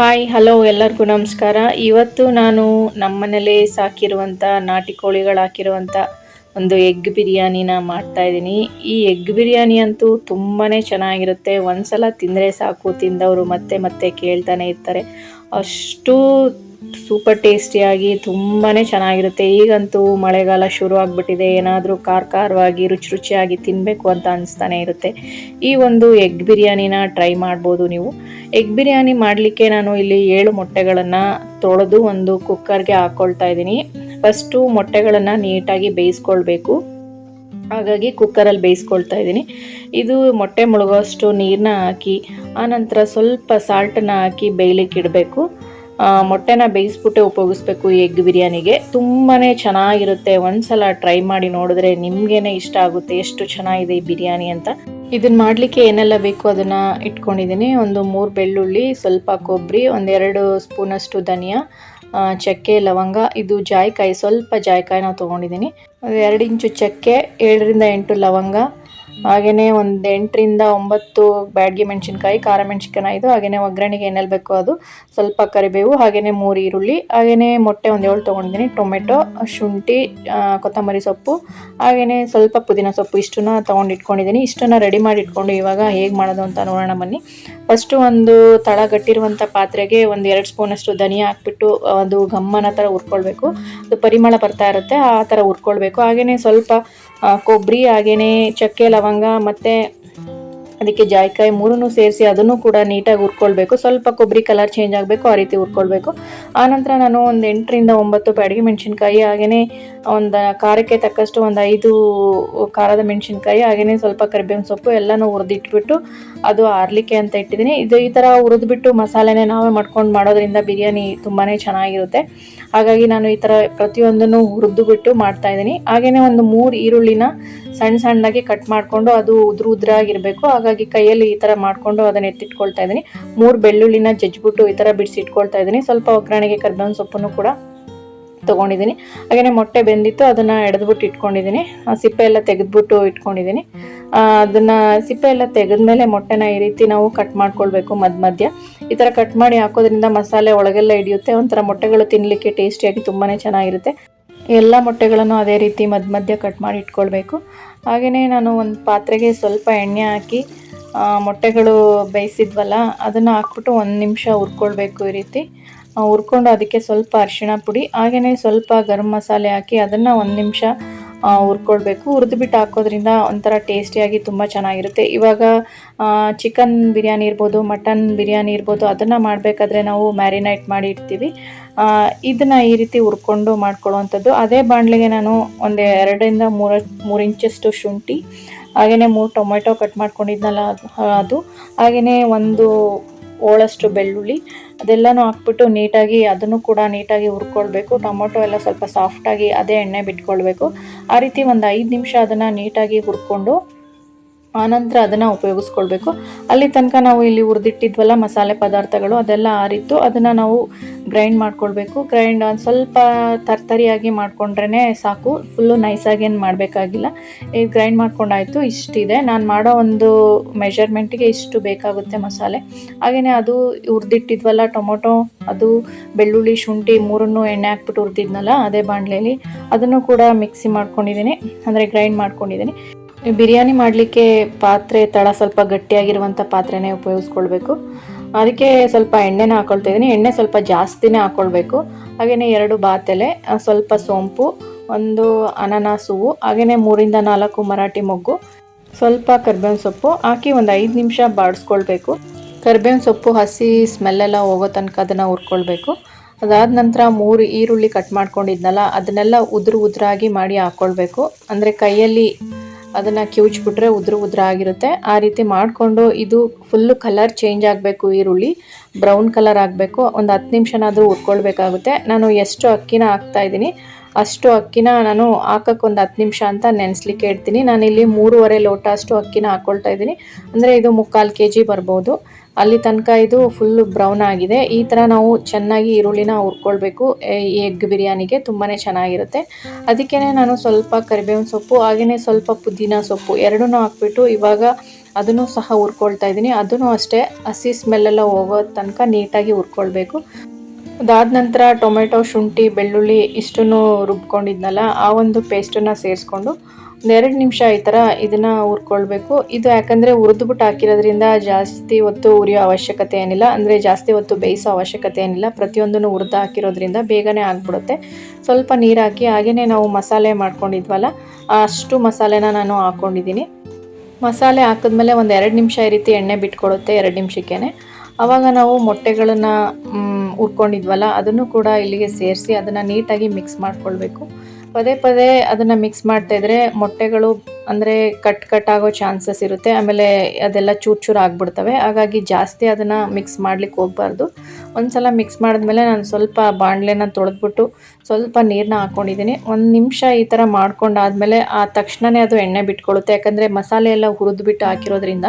Hi hello ಎಲ್ಲರಿಗೂ ನಮಸ್ಕಾರ. ಇವತ್ತು ನಾನು ನಮ್ಮನೇಲೇ ಸಾಕಿರುವಂಥ ನಾಟಿ ಕೋಳಿಗಳು ಹಾಕಿರುವಂಥ ಒಂದು ಎಗ್ ಬಿರಿಯಾನಿನ ಮಾಡ್ತಾ ಇದ್ದೀನಿ. ಈ ಎಗ್ ಬಿರಿಯಾನಿ ಅಂತೂ ತುಂಬಾ ಚೆನ್ನಾಗಿರುತ್ತೆ. ಒಂದ್ಸಲ ತಿಂದರೆ ಸಾಕು, ತಿಂದವರು ಮತ್ತೆ ಮತ್ತೆ ಕೇಳ್ತಾನೆ ಇರ್ತಾರೆ. ಅಷ್ಟು ಸೂಪರ್ ಟೇಸ್ಟಿಯಾಗಿ ತುಂಬಾ ಚೆನ್ನಾಗಿರುತ್ತೆ. ಈಗಂತೂ ಮಳೆಗಾಲ ಶುರು ಆಗಿಬಿಟ್ಟಿದೆ ಏನಾದರೂ ಖಾರ ಖಾರವಾಗಿ ರುಚಿ ರುಚಿಯಾಗಿ ತಿನ್ನಬೇಕು ಅಂತ ಅನಿಸ್ತಾನೆ ಇರುತ್ತೆ. ಈ ಒಂದು ಎಗ್ ಬಿರಿಯಾನಿನ ಟ್ರೈ ಮಾಡ್ಬೋದು ನೀವು. ಎಗ್ ಬಿರಿಯಾನಿ ಮಾಡಲಿಕ್ಕೆ ನಾನು ಇಲ್ಲಿ ಏಳು ಮೊಟ್ಟೆಗಳನ್ನು ತೊಳೆದು ಒಂದು ಕುಕ್ಕರ್ಗೆ ಹಾಕ್ಕೊಳ್ತಾ ಇದ್ದೀನಿ. ಫಸ್ಟು ಮೊಟ್ಟೆಗಳನ್ನು ನೀಟಾಗಿ ಬೇಯಿಸ್ಕೊಳ್ಬೇಕು. ಹಾಗಾಗಿ ಕುಕ್ಕರಲ್ಲಿ ಬೇಯಿಸ್ಕೊಳ್ತಾ ಇದ್ದೀನಿ. ಇದು ಮೊಟ್ಟೆ ಮುಳುಗೋಷ್ಟು ನೀರನ್ನ ಹಾಕಿ, ಆನಂತರ ಸ್ವಲ್ಪ ಸಾಲ್ಟನ್ನು ಹಾಕಿ ಬೇಯಲಿಕ್ಕೆ ಇಡಬೇಕು. ಮೊಟ್ಟೆನ ಬೇಯಿಸ್ಬಿಟ್ಟೆ ಉಪಯೋಗಿಸ್ಬೇಕು ಎಗ್ ಬಿರಿಯಾನಿಗೆ. ತುಂಬಾ ಚೆನ್ನಾಗಿರುತ್ತೆ. ಒಂದ್ಸಲ ಟ್ರೈ ಮಾಡಿ ನೋಡಿದ್ರೆ ನಿಮಗೇನೆ ಇಷ್ಟ ಆಗುತ್ತೆ ಎಷ್ಟು ಚೆನ್ನಾಗಿದೆ ಈ ಬಿರಿಯಾನಿ ಅಂತ. ಇದನ್ನ ಮಾಡಲಿಕ್ಕೆ ಏನೆಲ್ಲ ಬೇಕು ಅದನ್ನು ಇಟ್ಕೊಂಡಿದ್ದೀನಿ. ಒಂದು ಮೂರು ಬೆಳ್ಳುಳ್ಳಿ, ಸ್ವಲ್ಪ ಕೊಬ್ಬರಿ ಒಂದೆರಡು ಸ್ಪೂನಷ್ಟು ಧನಿಯಾ ಚಕ್ಕೆ, ಲವಂಗ, ಇದು ಜಾಯ್ಕಾಯಿ, ಸ್ವಲ್ಪ ಜಾಯಿಕಾಯಿ ನಾವು ತೊಗೊಂಡಿದ್ದೀನಿ ಎರಡು ಇಂಚು ಚಕ್ಕೆ, ಏಳರಿಂದ ಎಂಟು ಲವಂಗ ಹಾಗೆಯೇ ಒಂದು ಎಂಟರಿಂದ ಒಂಬತ್ತು ಬ್ಯಾಡ್ಗೆ ಮೆಣಸಿನ್ಕಾಯಿ, ಖಾರ ಮೆಣಸಿನ್ಕಾಯಿ ಇದು ಹಾಗೆಯೇ ಒಗ್ಗರಣೆಗೆ ಏನೆಲ್ಲ ಬೇಕೋ ಅದು. ಸ್ವಲ್ಪ ಕರಿಬೇವು ಹಾಗೆಯೇ ಮೂರು ಈರುಳ್ಳಿ ಹಾಗೆಯೇ ಮೊಟ್ಟೆ ಒಂದು ಏಳು ತೊಗೊಂಡಿದ್ದೀನಿ ಟೊಮೆಟೊ, ಶುಂಠಿ ಕೊತ್ತಂಬರಿ ಸೊಪ್ಪು ಹಾಗೆಯೇ ಸ್ವಲ್ಪ ಪುದೀನ ಸೊಪ್ಪು ಇಷ್ಟನ್ನ ತೊಗೊಂಡು ಇಟ್ಕೊಂಡಿದ್ದೀನಿ ಇಷ್ಟನ್ನು ರೆಡಿ ಮಾಡಿ ಇಟ್ಕೊಂಡು ಇವಾಗ ಹೇಗೆ ಮಾಡೋದು ಅಂತ ನೋಡೋಣ ಬನ್ನಿ. ಫಸ್ಟು ಒಂದು ತಳ ಗಟ್ಟಿರುವಂಥ ಪಾತ್ರೆಗೆ ಒಂದು ಎರಡು ಸ್ಪೂನಷ್ಟು ಧನಿಯಾ ಹಾಕ್ಬಿಟ್ಟು ಅದು ಗಮ್ಮನ ಥರ ಹುರ್ಕೊಳ್ಬೇಕು. ಅದು ಪರಿಮಳ ಬರ್ತಾ ಇರುತ್ತೆ, ಆ ಥರ ಹುರ್ಕೊಳ್ಬೇಕು. ಹಾಗೆಯೇ ಸ್ವಲ್ಪ ಕೊಬ್ಬರಿ ಹಾಗೆಯೇ ಚಕ್ಕೆ, ಲವಂಗ ಮತ್ತು ಅದಕ್ಕೆ ಜಾಯಿಕಾಯಿ ಮೂರನ್ನು ಸೇರಿಸಿ ಅದನ್ನು ಕೂಡ ನೀಟಾಗಿ ಹುರ್ಕೊಳ್ಬೇಕು. ಸ್ವಲ್ಪ ಕೊಬ್ಬರಿ ಕಲರ್ ಚೇಂಜ್ ಆಗಬೇಕು, ಆ ರೀತಿ ಹುರ್ಕೊಳ್ಬೇಕು. ಆನಂತರ ನಾನು ಒಂದು ಎಂಟರಿಂದ ಒಂಬತ್ತು ಬ್ಯಾಡಗಿ ಮೆಣಸಿನ್ಕಾಯಿ ಹಾಗೆಯೇ ಒಂದು ಖಾರಕ್ಕೆ ತಕ್ಕಷ್ಟು ಒಂದು ಐದು ಖಾರದ ಮೆಣಸಿನ್ಕಾಯಿ ಹಾಗೆಯೇ ಸ್ವಲ್ಪ ಕರಿಬೇವಿನ ಸೊಪ್ಪು ಎಲ್ಲನೂ ಹುರಿದಿಟ್ಬಿಟ್ಟು ಅದು ಆರ್ಲಿಕ್ಕೆ ಅಂತ ಇಟ್ಟಿದ್ದೀನಿ. ಇದು ಈ ಥರ ಹುರಿದ್ಬಿಟ್ಟು ಮಸಾಲೆನೇ ನಾವೇ ಮಾಡ್ಕೊಂಡು ಮಾಡೋದ್ರಿಂದ ಬಿರಿಯಾನಿ ತುಂಬಾ ಚೆನ್ನಾಗಿರುತ್ತೆ. ಹಾಗಾಗಿ ನಾನು ಈ ಥರ ಪ್ರತಿಯೊಂದನ್ನು ಹುರಿದು ಬಿಟ್ಟು ಮಾಡ್ತಾ ಇದ್ದೀನಿ. ಹಾಗೆಯೇ ಒಂದು ಮೂರು ಈರುಳ್ಳಿನ ಸಣ್ಣ ಸಣ್ಣದಾಗಿ ಕಟ್ ಮಾಡಿಕೊಂಡು ಅದು ಉದ್ರ ಉದ್ರಾಗಿರಬೇಕು ಹಾಗಾಗಿ ಕೈಯಲ್ಲಿ ಈ ಥರ ಮಾಡಿಕೊಂಡು ಅದನ್ನ ಎತ್ತಿಟ್ಕೊಳ್ತಾ ಇದ್ದೀನಿ. ಮೂರು ಬೆಳ್ಳುಳ್ಳಿನ ಜಜ್ಜಿಬಿಟ್ಟು ಈ ಥರ ಬಿಡಿಸಿ ಇಟ್ಕೊಳ್ತಾ ಇದ್ದೀನಿ. ಸ್ವಲ್ಪ ಒಗ್ಗರಣೆಗೆ ಕರ್ಬೇವಿನ ಸೊಪ್ಪನ್ನು ಕೂಡ ತೊಗೊಂಡಿದ್ದೀನಿ. ಹಾಗೆಯೇ ಮೊಟ್ಟೆ ಬೆಂದಿತ್ತು, ಅದನ್ನು ಎಡೆದ್ಬಿಟ್ಟು ಇಟ್ಕೊಂಡಿದ್ದೀನಿ. ಸಿಪ್ಪೆ ಎಲ್ಲ ತೆಗೆದ್ಬಿಟ್ಟು ಇಟ್ಕೊಂಡಿದ್ದೀನಿ. ಅದನ್ನು ಸಿಪ್ಪೆ ಎಲ್ಲ ತೆಗೆದ್ಮೇಲೆ ಮೊಟ್ಟೆನ ಈ ರೀತಿ ನಾವು ಕಟ್ ಮಾಡ್ಕೊಳ್ಬೇಕು ಮಧ್ಯ ಮಧ್ಯ. ಈ ಥರ ಕಟ್ ಮಾಡಿ ಹಾಕೋದ್ರಿಂದ ಮಸಾಲೆ ಒಳಗೆಲ್ಲ ಹಿಡಿಯುತ್ತೆ. ಒಂಥರ ಮೊಟ್ಟೆಗಳು ತಿನ್ನಲಿಕ್ಕೆ ಟೇಸ್ಟಿಯಾಗಿ ತುಂಬಾ ಚೆನ್ನಾಗಿರುತ್ತೆ. ಎಲ್ಲ ಮೊಟ್ಟೆಗಳನ್ನು ಅದೇ ರೀತಿ ಮಧ್ಯ ಮಧ್ಯ ಕಟ್ ಮಾಡಿ ಇಟ್ಕೊಳ್ಬೇಕು. ಹಾಗೆಯೇ ನಾನು ಒಂದು ಪಾತ್ರೆಗೆ ಸ್ವಲ್ಪ ಎಣ್ಣೆ ಹಾಕಿ ಮೊಟ್ಟೆಗಳು ಬೇಯಿಸಿದ್ವಲ್ಲ, ಅದನ್ನು ಹಾಕ್ಬಿಟ್ಟು ಒಂದು ನಿಮಿಷ ಹುರ್ಕೊಳ್ಬೇಕು ಈ ರೀತಿ. ಹುರ್ಕೊಂಡು ಅದಕ್ಕೆ ಸ್ವಲ್ಪ ಅರಿಶಿಣ ಪುಡಿ ಹಾಗೆಯೇ ಸ್ವಲ್ಪ ಗರಂ ಮಸಾಲೆ ಹಾಕಿ ಅದನ್ನು ಒಂದು ನಿಮಿಷ ಹುರ್ಕೊಳ್ಬೇಕು ಹುರಿದ್ಬಿಟ್ಟು ಹಾಕೋದ್ರಿಂದ ಒಂಥರ ಟೇಸ್ಟಿಯಾಗಿ ತುಂಬ ಚೆನ್ನಾಗಿರುತ್ತೆ. ಇವಾಗ ಚಿಕನ್ ಬಿರಿಯಾನಿ ಇರ್ಬೋದು, ಮಟನ್ ಬಿರಿಯಾನಿ ಇರ್ಬೋದು, ಅದನ್ನು ಮಾಡಬೇಕಾದ್ರೆ ನಾವು ಮ್ಯಾರಿನೇಟ್ ಮಾಡಿ ಇಡ್ತೀವಿ. ಇದನ್ನು ಈ ರೀತಿ ಹುರ್ಕೊಂಡು ಮಾಡ್ಕೊಳ್ಳುವಂಥದ್ದು. ಅದೇ ಬಾಣಲೆಗೆ ನಾನು ಒಂದು ಎರಡರಿಂದ ಮೂರು ಮೂರು ಇಂಚಷ್ಟು ಶುಂಠಿ ಹಾಗೆಯೇ ಮೂರು ಟೊಮೆಟೊ ಕಟ್ ಮಾಡ್ಕೊಂಡಿದ್ನಲ್ಲ ಅದು ಅದು ಹಾಗೆಯೇ ಒಂದು ಓಳಷ್ಟು ಬೆಳ್ಳುಳ್ಳಿ ಅದೆಲ್ಲನೂ ಹಾಕ್ಬಿಟ್ಟು ನೀಟಾಗಿ ಅದನ್ನು ಕೂಡ ನೀಟಾಗಿ ಹುರ್ಕೊಳ್ಬೇಕು. ಟೊಮೊಟೊ ಎಲ್ಲ ಸ್ವಲ್ಪ ಸಾಫ್ಟಾಗಿ ಅದೇ ಎಣ್ಣೆ ಬಿಟ್ಕೊಳ್ಬೇಕು. ಆ ರೀತಿ ಒಂದು ಐದು ನಿಮಿಷ ಅದನ್ನು ನೀಟಾಗಿ ಹುರ್ಕೊಂಡು ಆನಂತರ ಅದನ್ನು ಉಪಯೋಗಿಸ್ಕೊಳ್ಬೇಕು. ಅಲ್ಲಿ ತನಕ ನಾವು ಇಲ್ಲಿ ಹುರಿದಿಟ್ಟಿದ್ವಲ್ಲ ಮಸಾಲೆ ಪದಾರ್ಥಗಳು, ಅದೆಲ್ಲ ಆರಿತ್ತು. ಅದನ್ನು ನಾವು ಗ್ರೈಂಡ್ ಮಾಡ್ಕೊಳ್ಬೇಕು. ಗ್ರೈಂಡ್ ಒಂದು ಸ್ವಲ್ಪ ತರ್ತರಿಯಾಗಿ ಮಾಡಿಕೊಂಡ್ರೇ ಸಾಕು. ಫುಲ್ಲು ನೈಸಾಗಿ ಏನು ಮಾಡಬೇಕಾಗಿಲ್ಲ. ಈಗ ಗ್ರೈಂಡ್ ಮಾಡ್ಕೊಂಡಾಯಿತು, ಇಷ್ಟಿದೆ. ನಾನು ಮಾಡೋ ಒಂದು ಮೆಷರ್ಮೆಂಟಿಗೆ ಇಷ್ಟು ಬೇಕಾಗುತ್ತೆ ಮಸಾಲೆ. ಹಾಗೆಯೇ ಅದು ಹುರಿದಿಟ್ಟಿದ್ವಲ್ಲ ಟೊಮೊಟೊ, ಅದು ಬೆಳ್ಳುಳ್ಳಿ, ಶುಂಠಿ ಮೂರನ್ನು ಎಣ್ಣೆ ಹಾಕ್ಬಿಟ್ಟು ಹುರಿದಿದ್ನಲ್ಲ, ಅದೇ ಬಾಣಲೆಯಲ್ಲಿ ಅದನ್ನು ಕೂಡ ಮಿಕ್ಸಿ ಮಾಡ್ಕೊಂಡಿದ್ದೀನಿ. ಅಂದರೆ ಗ್ರೈಂಡ್ ಮಾಡ್ಕೊಂಡಿದ್ದೀನಿ. ಬಿರಿಯಾನಿ ಮಾಡಲಿಕ್ಕೆ ಪಾತ್ರೆ ತಳ ಸ್ವಲ್ಪ ಗಟ್ಟಿಯಾಗಿರುವಂಥ ಪಾತ್ರೆನೇ ಉಪಯೋಗಿಸ್ಕೊಳ್ಬೇಕು. ಅದಕ್ಕೆ ಸ್ವಲ್ಪ ಎಣ್ಣೆನ ಹಾಕ್ಕೊಳ್ತಾ ಇದ್ದೀನಿ ಎಣ್ಣೆ ಸ್ವಲ್ಪ ಜಾಸ್ತಿನೇ ಹಾಕ್ಕೊಳ್ಬೇಕು ಹಾಗೆಯೇ ಎರಡು ಬಾತೆಲೆ ಸ್ವಲ್ಪ ಸೋಂಪು, ಒಂದು ಅನಾನಸ್ ಹೂವು ಹಾಗೆಯೇ ಮೂರಿಂದ ನಾಲ್ಕು ಮರಾಠಿ ಮೊಗ್ಗು, ಸ್ವಲ್ಪ ಕರ್ಬೇವಿನ ಸೊಪ್ಪು ಹಾಕಿ ಒಂದು ಐದು ನಿಮಿಷ ಬಾಡಿಸ್ಕೊಳ್ಬೇಕು. ಕರ್ಬೇವಿನ ಸೊಪ್ಪು ಹಸಿ ಸ್ಮೆಲ್ಲೆಲ್ಲ ಹೋಗೋ ತನಕ ಅದನ್ನು ಹುರ್ಕೊಳ್ಬೇಕು. ಅದಾದ ನಂತರ ಮೂರು ಈರುಳ್ಳಿ ಕಟ್ ಮಾಡ್ಕೊಂಡಿದ್ನಲ್ಲ, ಅದನ್ನೆಲ್ಲ ಉದುರು ಉದುರಾಗಿ ಮಾಡಿ ಹಾಕ್ಕೊಳ್ಬೇಕು ಅಂದರೆ ಕೈಯಲ್ಲಿ ಅದನ್ನು ಕಿವುಚ್ಬಿಟ್ರೆ ಉದ್ರ ಉದ್ರ ಆಗಿರುತ್ತೆ. ಆ ರೀತಿ ಮಾಡಿಕೊಂಡು ಇದು ಫುಲ್ಲು ಕಲರ್ ಚೇಂಜ್ ಆಗಬೇಕು ಈರುಳ್ಳಿ. ಬ್ರೌನ್ ಕಲರ್ ಆಗಬೇಕು. ಒಂದು ಹತ್ತು ನಿಮಿಷನಾದರೂ ಉಟ್ಕೊಳ್ಬೇಕಾಗುತ್ತೆ ನಾನು ಎಷ್ಟು ಅಕ್ಕಿನ ಹಾಕ್ತಾ ಇದ್ದೀನಿ. ಅಷ್ಟು ಅಕ್ಕಿನ ನಾನು ಹಾಕಕ್ಕೆ ಒಂದು ಹತ್ತು ನಿಮಿಷ ಅಂತ ನೆನೆಸ್ಲಿಕ್ಕೆ ಇಡ್ತೀನಿ ನಾನಿಲ್ಲಿ ಮೂರುವರೆ ಲೋಟ ಅಷ್ಟು ಅಕ್ಕಿನ ಹಾಕ್ಕೊಳ್ತಾ ಇದ್ದೀನಿ. ಅಂದರೆ ಇದು ಮುಕ್ಕಾಲು ಕೆ ಜಿ ಬರ್ಬೋದು. ಅಲ್ಲಿ ತನಕ ಇದು ಫುಲ್ಲು ಬ್ರೌನ್ ಆಗಿದೆ. ಈ ಥರ ನಾವು ಚೆನ್ನಾಗಿ ಈರುಳ್ಳಿನ ಹುರ್ಕೊಳ್ಬೇಕು. ಎಗ್ ಬಿರಿಯಾನಿಗೆ ತುಂಬಾ ಚೆನ್ನಾಗಿರುತ್ತೆ. ಅದಕ್ಕೇ ನಾನು ಸ್ವಲ್ಪ ಕರಿಬೇವಿನ ಸೊಪ್ಪು ಹಾಗೆಯೇ ಸ್ವಲ್ಪ ಪುದೀನ ಸೊಪ್ಪು ಎರಡೂ ಹಾಕ್ಬಿಟ್ಟು ಇವಾಗ ಅದನ್ನು ಸಹ ಹುರ್ಕೊಳ್ತಾ ಇದ್ದೀನಿ. ಅದನ್ನು ಅಷ್ಟೇ ಹಸಿ ಸ್ಮೆಲ್ಲೆಲ್ಲ ಹೋಗೋ ತನಕ ನೀಟಾಗಿ ಹುರ್ಕೊಳ್ಬೇಕು. ಅದಾದ ನಂತರ ಟೊಮೆಟೊ, ಶುಂಠಿ, ಬೆಳ್ಳುಳ್ಳಿ ಇಷ್ಟನ್ನು ರುಬ್ಕೊಂಡಿದ್ನಲ್ಲ, ಆ ಒಂದು ಪೇಸ್ಟನ್ನು ಸೇರಿಸ್ಕೊಂಡು ಒಂದೆರಡು ನಿಮಿಷ ಈ ಥರ ಇದನ್ನು ಹುರ್ಕೊಳ್ಬೇಕು. ಇದು ಯಾಕಂದರೆ ಹುರಿದ್ಬಿಟ್ಟು ಹಾಕಿರೋದ್ರಿಂದ ಜಾಸ್ತಿ ಹೊತ್ತು ಉರಿಯೋ ಅವಶ್ಯಕತೆ ಏನಿಲ್ಲ. ಅಂದರೆ ಜಾಸ್ತಿ ಹೊತ್ತು ಬೇಯಿಸೋ ಅವಶ್ಯಕತೆ ಏನಿಲ್ಲ. ಪ್ರತಿಯೊಂದನ್ನು ಹುರಿದು ಹಾಕಿರೋದ್ರಿಂದ ಬೇಗನೆ ಆಗಿಬಿಡುತ್ತೆ. ಸ್ವಲ್ಪ ನೀರು ಹಾಕಿ ಹಾಗೆಯೇ ನಾವು ಮಸಾಲೆ ಮಾಡ್ಕೊಂಡಿದ್ವಲ್ಲ, ಅಷ್ಟು ಮಸಾಲೆನ ನಾನು ಹಾಕ್ಕೊಂಡಿದ್ದೀನಿ ಮಸಾಲೆ ಹಾಕಿದ್ಮೇಲೆ ಒಂದು ಎರಡು ನಿಮಿಷ ಈ ರೀತಿ ಎಣ್ಣೆ ಬಿಟ್ಕೊಡುತ್ತೆ, ಎರಡು ನಿಮಿಷಕ್ಕೇ ಆವಾಗ ನಾವು ಮೊಟ್ಟೆಗಳನ್ನು ಹುರ್ಕೊಂಡಿದ್ವಲ್ಲ, ಅದನ್ನು ಕೂಡ ಇಲ್ಲಿಗೆ ಸೇರಿಸಿ ಅದನ್ನು ನೀಟಾಗಿ ಮಿಕ್ಸ್ ಮಾಡ್ಕೊಳ್ಬೇಕು. ಪದೇ ಪದೇ ಅದನ್ನು ಮಿಕ್ಸ್ ಮಾಡ್ತಾ ಇದ್ರೆ ಮೊಟ್ಟೆಗಳು ಅಂದರೆ ಕಟ್ ಕಟ್ ಆಗೋ ಚಾನ್ಸಸ್ ಇರುತ್ತೆ. ಆಮೇಲೆ ಅದೆಲ್ಲ ಚೂರು ಚೂರು ಆಗಿಬಿಡ್ತವೆ. ಹಾಗಾಗಿ ಜಾಸ್ತಿ ಅದನ್ನು ಮಿಕ್ಸ್ ಮಾಡ್ಲಿಕ್ಕೆ ಹೋಗ್ಬಾರ್ದು. ಒಂದ್ಸಲ ಮಿಕ್ಸ್ ಮಾಡಿದ್ಮೇಲೆ ನಾನು ಸ್ವಲ್ಪ ಬಾಣಲೆನ ತೊಳೆದ್ಬಿಟ್ಟು ಸ್ವಲ್ಪ ನೀರನ್ನ ಹಾಕ್ಕೊಂಡಿದ್ದೀನಿ ಒಂದು ನಿಮಿಷ ಈ ಥರ ಮಾಡ್ಕೊಂಡಾದ್ಮೇಲೆ ಆ ತಕ್ಷಣವೇ ಅದು ಎಣ್ಣೆ ಬಿಟ್ಕೊಳ್ಳುತ್ತೆ. ಯಾಕಂದರೆ ಮಸಾಲೆ ಎಲ್ಲ ಹುರಿದ್ಬಿಟ್ಟು ಹಾಕಿರೋದ್ರಿಂದ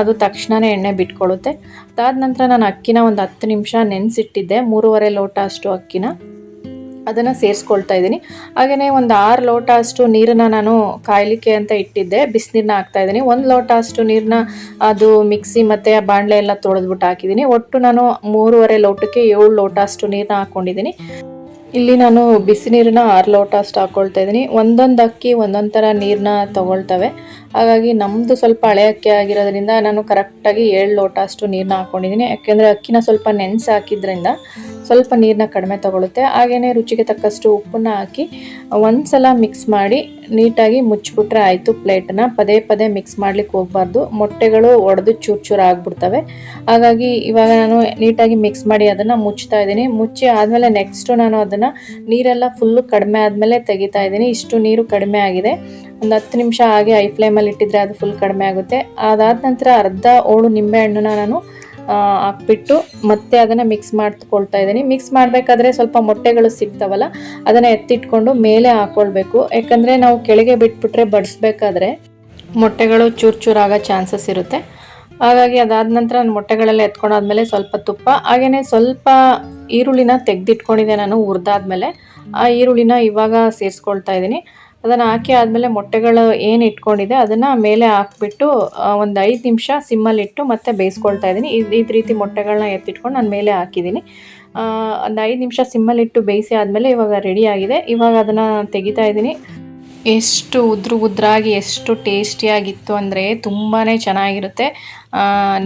ಅದು ತಕ್ಷಣವೇ ಎಣ್ಣೆ ಬಿಟ್ಕೊಳ್ಳುತ್ತೆ. ಅದಾದ ನಂತರ ನಾನು ಅಕ್ಕಿನ ಒಂದು ಹತ್ತು ನಿಮಿಷ ನೆನೆಸಿಟ್ಟಿದ್ದೆ. ಮೂರುವರೆ ಲೋಟ ಅಷ್ಟು ಅಕ್ಕಿನ. ಅದನ್ನು ಸೇರಿಸ್ಕೊಳ್ತಾ ಇದ್ದೀನಿ. ಹಾಗೆಯೇ ಒಂದು ಆರು ಲೋಟ ಅಷ್ಟು ನೀರನ್ನು ನಾನು ಕಾಯಲಿಕ್ಕೆ ಅಂತ ಇಟ್ಟಿದ್ದೆ. ಬಿಸಿನೀರನ್ನ ಹಾಕ್ತಾ ಇದ್ದೀನಿ. ಒಂದು ಲೋಟ ಅಷ್ಟು ನೀರನ್ನ ಅದು ಮಿಕ್ಸಿ ಮತ್ತು ಬಾಣಲೆ ಎಲ್ಲ ತೊಳೆದ್ಬಿಟ್ಟು ಹಾಕಿದ್ದೀನಿ. ಒಟ್ಟು ನಾನು ಮೂರುವರೆ ಲೋಟಕ್ಕೆ ಏಳು ಲೋಟ ಅಷ್ಟು ನೀರನ್ನ ಹಾಕ್ಕೊಂಡಿದ್ದೀನಿ ಇಲ್ಲಿ ನಾನು ಬಿಸಿ ನೀರನ್ನ ಆರು ಲೋಟ ಅಷ್ಟು ಹಾಕ್ಕೊಳ್ತಾ ಇದ್ದೀನಿ. ಒಂದೊಂದು ಅಕ್ಕಿ ಒಂದೊಂದು ಥರ ನೀರನ್ನ ತೊಗೊಳ್ತವೆ. ಹಾಗಾಗಿ ನಮ್ಮದು ಸ್ವಲ್ಪ ಹಳೆ ಅಕ್ಕಿ ಆಗಿರೋದ್ರಿಂದ ನಾನು ಕರೆಕ್ಟಾಗಿ ಏಳು ಲೋಟ ಅಷ್ಟು ನೀರನ್ನ ಹಾಕ್ಕೊಂಡಿದ್ದೀನಿ ಯಾಕೆಂದರೆ ಅಕ್ಕಿನ ಸ್ವಲ್ಪ ನೆನೆಸಿ ಹಾಕಿದ್ರಿಂದ ಸ್ವಲ್ಪ ನೀರನ್ನ ಕಡಿಮೆ ತಗೊಳುತ್ತೆ. ಹಾಗೆಯೇ ರುಚಿಗೆ ತಕ್ಕಷ್ಟು ಉಪ್ಪನ್ನ ಹಾಕಿ ಒಂದು ಸಲ ಮಿಕ್ಸ್ ಮಾಡಿ ನೀಟಾಗಿ ಮುಚ್ಚಿಬಿಟ್ರೆ ಆಯಿತು ಪ್ಲೇಟನ್ನ ಪದೇ ಪದೇ ಮಿಕ್ಸ್ ಮಾಡ್ಲಿಕ್ಕೆ ಹೋಗಬಾರ್ದು. ಮೊಟ್ಟೆಗಳು ಒಡೆದು ಚೂರು ಚೂರು ಆಗಿಬಿಡ್ತವೆ. ಹಾಗಾಗಿ ಇವಾಗ ನಾನು ನೀಟಾಗಿ ಮಿಕ್ಸ್ ಮಾಡಿ ಅದನ್ನು ಮುಚ್ತಾ ಇದ್ದೀನಿ. ಮುಚ್ಚಿ ಆದಮೇಲೆ ನೆಕ್ಸ್ಟು ನಾನು ಅದನ್ನು ನೀರೆಲ್ಲ ಫುಲ್ಲು ಕಡಿಮೆ ಆದಮೇಲೆ ತೆಗಿತಾ ಇದ್ದೀನಿ. ಇಷ್ಟು ನೀರು ಕಡಿಮೆ ಆಗಿದೆ. ಒಂದು ಹತ್ತು ನಿಮಿಷ ಹಾಗೆ ಐ ಫ್ಲೇಮಲ್ಲಿ ಇಟ್ಟಿದ್ರೆ ಅದು ಫುಲ್ ಕಡಿಮೆ ಆಗುತ್ತೆ. ಅದಾದ ನಂತರ ಅರ್ಧ ಓಳು ನಿಂಬೆಹಣ್ಣನ್ನ ನಾನು ಹಾಕ್ಬಿಟ್ಟು ಮತ್ತೆ ಅದನ್ನು ಮಿಕ್ಸ್ ಮಾಡ್ಕೊಳ್ತಾ ಇದ್ದೀನಿ. ಮಿಕ್ಸ್ ಮಾಡಬೇಕಾದ್ರೆ ಸ್ವಲ್ಪ ಮೊಟ್ಟೆಗಳು ಸಿಗ್ತಾವಲ್ಲ, ಅದನ್ನು ಎತ್ತಿಟ್ಕೊಂಡು ಮೇಲೆ ಹಾಕ್ಕೊಳ್ಬೇಕು ಯಾಕಂದರೆ ನಾವು ಕೆಳಗೆ ಬಿಟ್ಬಿಟ್ರೆ ಬಡಿಸ್ಬೇಕಾದ್ರೆ ಮೊಟ್ಟೆಗಳು ಚೂರು ಚೂರು ಆಗೋ ಚಾನ್ಸಸ್ ಇರುತ್ತೆ. ಹಾಗಾಗಿ ಅದಾದ ನಂತರ ನಾನು ಮೊಟ್ಟೆಗಳೆಲ್ಲ ಎತ್ಕೊಂಡಾದ್ಮೇಲೆ ಸ್ವಲ್ಪ ತುಪ್ಪ ಹಾಗೆಯೇ ಸ್ವಲ್ಪ ಈರುಳ್ಳಿನ ತೆಗೆದಿಟ್ಕೊಂಡಿದ್ದೆ ನಾನು ಹುರಿದಾದ್ಮೇಲೆ. ಆ ಈರುಳ್ಳಿನ ಇವಾಗ ಸೇರಿಸ್ಕೊಳ್ತಾ ಇದ್ದೀನಿ. ಅದನ್ನು ಹಾಕಿ ಆದಮೇಲೆ ಮೊಟ್ಟೆಗಳು ಏನು ಇಟ್ಕೊಂಡಿದೆ ಅದನ್ನು ಮೇಲೆ ಹಾಕ್ಬಿಟ್ಟು ಒಂದು ಐದು ನಿಮಿಷ ಸಿಮ್ಮಲ್ಲಿಟ್ಟು ಮತ್ತೆ ಬೇಯಿಸ್ಕೊಳ್ತಾ ಇದ್ದೀನಿ ಇದು ಈ ರೀತಿ ಮೊಟ್ಟೆಗಳನ್ನ ಎತ್ತಿಟ್ಕೊಂಡು ನಾನು ಮೇಲೆ ಹಾಕಿದ್ದೀನಿ ಒಂದು ಐದು ನಿಮಿಷ ಸಿಮ್ಮಲ್ಲಿಟ್ಟು ಬೇಯಿಸಿ ಆದಮೇಲೆ ಇವಾಗ ರೆಡಿ ಆಗಿದೆ. ಇವಾಗ ಅದನ್ನು ತೆಗಿತಾ ಇದ್ದೀನಿ ಎಷ್ಟು ಉದ್ರು ಉದ್ರಾಗಿ, ಎಷ್ಟು ಟೇಸ್ಟಿಯಾಗಿತ್ತು ಅಂದರೆ ತುಂಬಾ ಚೆನ್ನಾಗಿರುತ್ತೆ.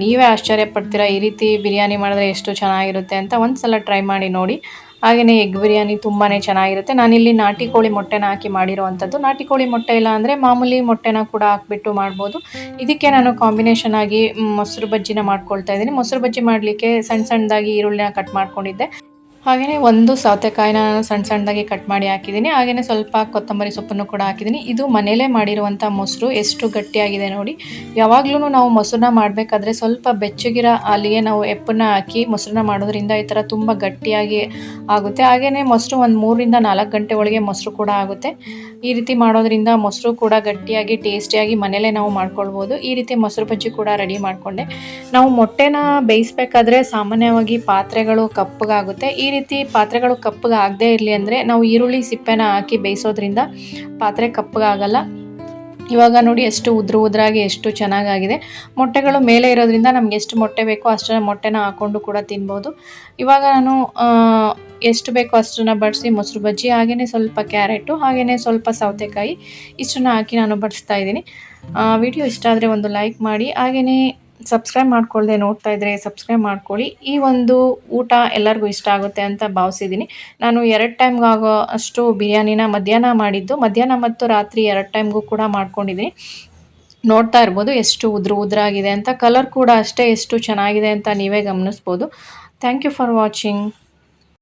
ನೀವೇ ಆಶ್ಚರ್ಯ ಪಡ್ತೀರಾ ಈ ರೀತಿ ಬಿರಿಯಾನಿ ಮಾಡಿದ್ರೆ ಎಷ್ಟು ಚೆನ್ನಾಗಿರುತ್ತೆ ಅಂತ ಒಂದು ಸಲ ಟ್ರೈ ಮಾಡಿ ನೋಡಿ. ಹಾಗೆಯೇ ಎಗ್ ಬಿರಿಯಾನಿ ತುಂಬಾ ಚೆನ್ನಾಗಿರುತ್ತೆ. ನಾನಿಲ್ಲಿ ನಾಟಿ ಕೋಳಿ ಮೊಟ್ಟೆನ ಹಾಕಿ ಮಾಡಿರುವಂಥದ್ದು. ನಾಟಿ ಕೋಳಿ ಮೊಟ್ಟೆ ಇಲ್ಲ ಅಂದರೆ ಮಾಮೂಲಿ ಮೊಟ್ಟೆನ ಕೂಡ ಹಾಕ್ಬಿಟ್ಟು ಮಾಡ್ಬೋದು. ಇದಕ್ಕೆ ನಾನು ಕಾಂಬಿನೇಷನ್ ಆಗಿ ಮೊಸರು ಬಜ್ಜಿನ ಮಾಡ್ಕೊಳ್ತಾ ಇದ್ದೀನಿ. ಮೊಸರು ಬಜ್ಜಿ ಮಾಡಲಿಕ್ಕೆ ಸಣ್ಣ ಸಣ್ಣದಾಗಿ ಈರುಳ್ಳಿನ ಕಟ್ ಮಾಡ್ಕೊಂಡಿದ್ದೆ. ಹಾಗೆಯೇ ಒಂದು ಸೌತೆಕಾಯಿನ ಸಣ್ಣ ಸಣ್ಣದಾಗಿ ಕಟ್ ಮಾಡಿ ಹಾಕಿದ್ದೀನಿ. ಹಾಗೆಯೇ ಸ್ವಲ್ಪ ಕೊತ್ತಂಬರಿ ಸೊಪ್ಪನ್ನು ಕೂಡ ಹಾಕಿದ್ದೀನಿ. ಇದು ಮನೆಯಲ್ಲೇ ಮಾಡಿರುವಂಥ ಮೊಸರು. ಎಷ್ಟು ಗಟ್ಟಿಯಾಗಿದೆ ನೋಡಿ. ಯಾವಾಗಲೂ ನಾವು ಮೊಸರನ್ನ ಮಾಡಬೇಕಾದ್ರೆ ಸ್ವಲ್ಪ ಬೆಚ್ಚಗಿರೋ ಅಲ್ಲಿಗೆ ನಾವು ಎಪ್ಪನ್ನ ಹಾಕಿ ಮೊಸರನ್ನ ಮಾಡೋದ್ರಿಂದ ಈ ಥರ ತುಂಬ ಗಟ್ಟಿಯಾಗಿ ಆಗುತ್ತೆ. ಹಾಗೆಯೇ ಮೊಸರು ಒಂದು ಮೂರರಿಂದ ನಾಲ್ಕು ಗಂಟೆ ಒಳಗೆ ಮೊಸರು ಕೂಡ ಆಗುತ್ತೆ. ಈ ರೀತಿ ಮಾಡೋದ್ರಿಂದ ಮೊಸರು ಕೂಡ ಗಟ್ಟಿಯಾಗಿ, ಟೇಸ್ಟಿಯಾಗಿ ಮನೆಯಲ್ಲೇ ನಾವು ಮಾಡ್ಕೊಳ್ಬೋದು. ಈ ರೀತಿ ಮೊಸರು ಬಜ್ಜಿ ಕೂಡ ರೆಡಿ ಮಾಡಿಕೊಂಡೆ. ನಾವು ಮೊಟ್ಟೆನ ಬೇಯಿಸ್ಬೇಕಾದ್ರೆ ಸಾಮಾನ್ಯವಾಗಿ ಪಾತ್ರೆಗಳು ಕಪ್ಪಗಾಗುತ್ತೆ ಈ ರೀತಿ ಪಾತ್ರೆಗಳು ಕಪ್ಪಗೆ ಆಗದೇ ಇರಲಿ ಅಂದರೆ ನಾವು ಈರುಳ್ಳಿ ಸಿಪ್ಪೆನ ಹಾಕಿ ಬೇಯಿಸೋದ್ರಿಂದ ಪಾತ್ರೆ ಕಪ್ಪಗಾಗಲ್ಲ ಇವಾಗ ನೋಡಿ ಎಷ್ಟು ಉದ್ರ ಉದ್ರಾಗಿ ಎಷ್ಟು ಚೆನ್ನಾಗಾಗಿದೆ. ಮೊಟ್ಟೆಗಳು ಮೇಲೆ ಇರೋದ್ರಿಂದ ನಮ್ಗೆ ಎಷ್ಟು ಮೊಟ್ಟೆ ಬೇಕೋ ಅಷ್ಟನ್ನು ಮೊಟ್ಟೆನ ಹಾಕ್ಕೊಂಡು ಕೂಡ ತಿನ್ಬೋದು. ಇವಾಗ ನಾನು ಎಷ್ಟು ಬೇಕೋ ಅಷ್ಟನ್ನು ಬಡಿಸಿ ಮೊಸರು ಬಜ್ಜಿ ಹಾಗೆಯೇ ಸ್ವಲ್ಪ ಕ್ಯಾರೆಟು ಹಾಗೆಯೇ ಸ್ವಲ್ಪ ಸೌತೆಕಾಯಿ, ಇಷ್ಟನ್ನು ಹಾಕಿ ನಾನು ಬಡಿಸ್ತಾ ಇದ್ದೀನಿ. ವಿಡಿಯೋ ಇಷ್ಟ ಆದರೆ ಒಂದು ಲೈಕ್ ಮಾಡಿ ಹಾಗೆಯೇ ಸಬ್ಸ್ಕ್ರೈಬ್ ಮಾಡ್ಕೊಳ್ಳದೆ ನೋಡ್ತಾ ಇದ್ರೆ ಸಬ್ಸ್ಕ್ರೈಬ್ ಮಾಡ್ಕೊಳ್ಳಿ. ಈ ಒಂದು ಊಟ ಎಲ್ಲರಿಗೂ ಇಷ್ಟ ಆಗುತ್ತೆ ಅಂತ ಭಾವಿಸಿದ್ದೀನಿ. ನಾನು ಎರಡು ಟೈಮ್ಗೆ ಆಗೋ ಅಷ್ಟು ಬಿರಿಯಾನಿನ ಮಧ್ಯಾಹ್ನ ಮಾಡಿದ್ದು. ಮಧ್ಯಾಹ್ನ ಮತ್ತು ರಾತ್ರಿ ಎರಡು ಟೈಮ್ಗೂ ಕೂಡ ಮಾಡ್ಕೊಂಡಿದ್ದೀನಿ. ನೋಡ್ತಾ ಇರ್ಬೋದು ಎಷ್ಟು ಉದ್ರ ಉದ್ರಾಗಿದೆ ಅಂತ. ಕಲರ್ ಕೂಡ ಅಷ್ಟೇ ಎಷ್ಟು ಚೆನ್ನಾಗಿದೆ ಅಂತ ನೀವೇ ಗಮನಿಸ್ಬೋದು. Thank you for watching